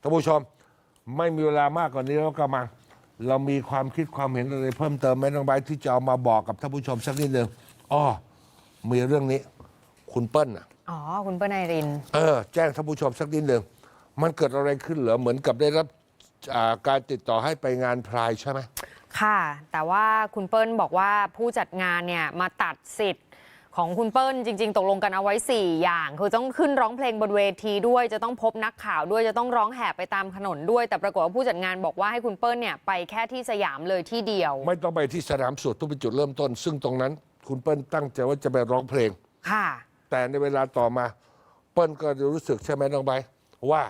ท่านผู้ชม ไม่มีเวลามากกว่านี้แล้วก็มา เรามีความคิดความเห็นอะไรเพิ่มเติมไหมน้องใบร์ทที่จะเอามาบอกกับท่านผู้ชมสักนิดหนึ่งอ้อมีเรื่องนี้ คุณเปิ้ลน่ะ อ๋อ คุณเปิ้ลไอริน เออแจ้งท่านผู้ชมสักนิดหนึ่งมันเกิดอะไรขึ้นเหรอเหมือนกับได้รับอ่าการติดต่อให้ไปงานพรายใช่ไหม ค่ะ แต่ว่าคุณเปิ้ลบอกว่าผู้จัดงานเนี่ยมาตัดสิทธิ์ ของคุณเปิ้ลจริง ๆ ตกลงกันเอาไว้ 4 อย่าง คือต้องขึ้นร้องเพลงบนเวทีด้วย จะต้องพบนักข่าวด้วยจะต้องร้องแห่ไปตามถนนด้วย แต่ปรากฏว่าผู้จัดงานบอกว่าให้คุณเปิ้ลเนี่ยไปแค่ที่สยามเลยที่เดียว ไม่ต้องไปที่สนามสุดทุกเป็นจุดเริ่มต้น ซึ่งตรงนั้น คุณเปิ้ลตั้งใจว่าจะไปร้องเพลง ค่ะ แต่ในเวลาต่อมา เปิ้ลก็รู้สึกใช่ไหมน้องใบร์ทว่า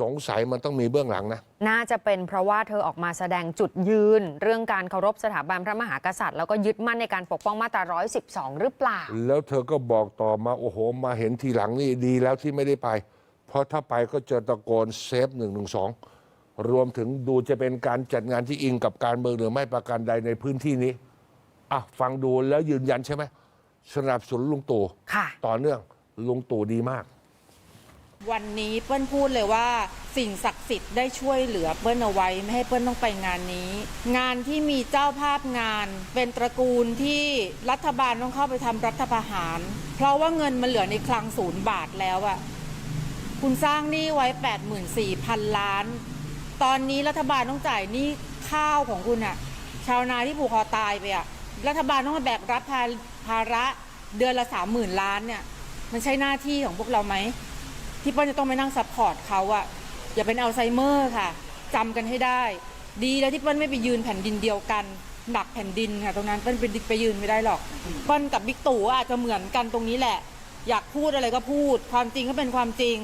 สงสัยมันต้องมีเบื้องหลังนะ น่าจะเป็นเพราะว่าเธอออกมาแสดงจุดยืน เรื่องการเคารพสถาบันพระมหากษัตริย์ แล้วก็ยึดมั่นในการปกป้องมาตรา 112 หรือเปล่า แล้วเธอก็บอกต่อมาโอ้โห มาเห็นทีหลังนี่ดีแล้วที่ไม่ได้ไป เพราะถ้าไปก็เจอตะโกนเซฟหนึ่งหนึ่งสองรวมถึงดูจะเป็นการจัดงานที่อิงกับการเมืองหรือไม่ประการใดในพื้นที่นี้อะฟังดูแล้วยืนยันใช่ไหมสนับสนุนลุงตู่ค่ะ ต่อเนื่องลุงตู่ดีมาก วันนี้เปิ้ลพูดเลยว่าสิ่งศักดิ์สิทธิ์ได้ช่วยเหลือเปิ้ลเอาไว้ไม่ให้เปิ้ลต้องไปงานนี้ งานที่มีเจ้าภาพงาน เป็นตระกูลที่รัฐบาลต้องเข้าไปทำรัฐประหาร เพราะว่าเงินมันเหลือในคลังศูนย์บาทแล้วอะคุณสร้างหนี้ไว้ 84,000 ล้าน ตอนนี้รัฐบาลต้องจ่ายหนี้ข้าวของคุณอะชาวนาที่ผูกคอตายไปอะรัฐบาลต้องมาแบกรับภาภาระเดือนละ30,000ล้านเนี่ยมันใช่หน้าที่ของพวกเราไหม ที่เปิ้ลจะต้องไปนั่งซัพพอร์ตเขาอะอย่าเป็นอัลไซเมอร์ค่ะจำกันให้ได้ ดีแล้วที่เปิ้ลไม่ไปยืนแผ่นดินเดียวกันหนักแผ่นดินค่ะ ตรงนั้นเปิ้ลเป็นไปยืนไม่ได้หรอกเปิ้ลกับบิ๊กตู่อาจจะเหมือนกันตรงนี้แหละ อยากพูดอะไรก็พูด ความจริงก็เป็นความจริง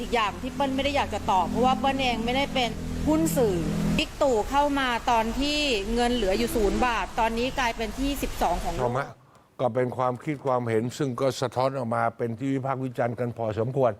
อีกอย่างที่เปิ้ลไม่ได้อยากจะตอบเพราะว่าเปิ้ลเองไม่ได้เป็นหุ้นสื่อบิ๊กตู่เข้ามาตอนที่เงินเหลืออยู่ศูนย์บาท ตอนนี้กลายเป็นที่ 12 ของโลใช่ไหมกก็เป็นความคิดความเห็นซึ่งก็สะท้อนออกมาเป็นที่วิพากษ์วิจารณ์กันพอสมควร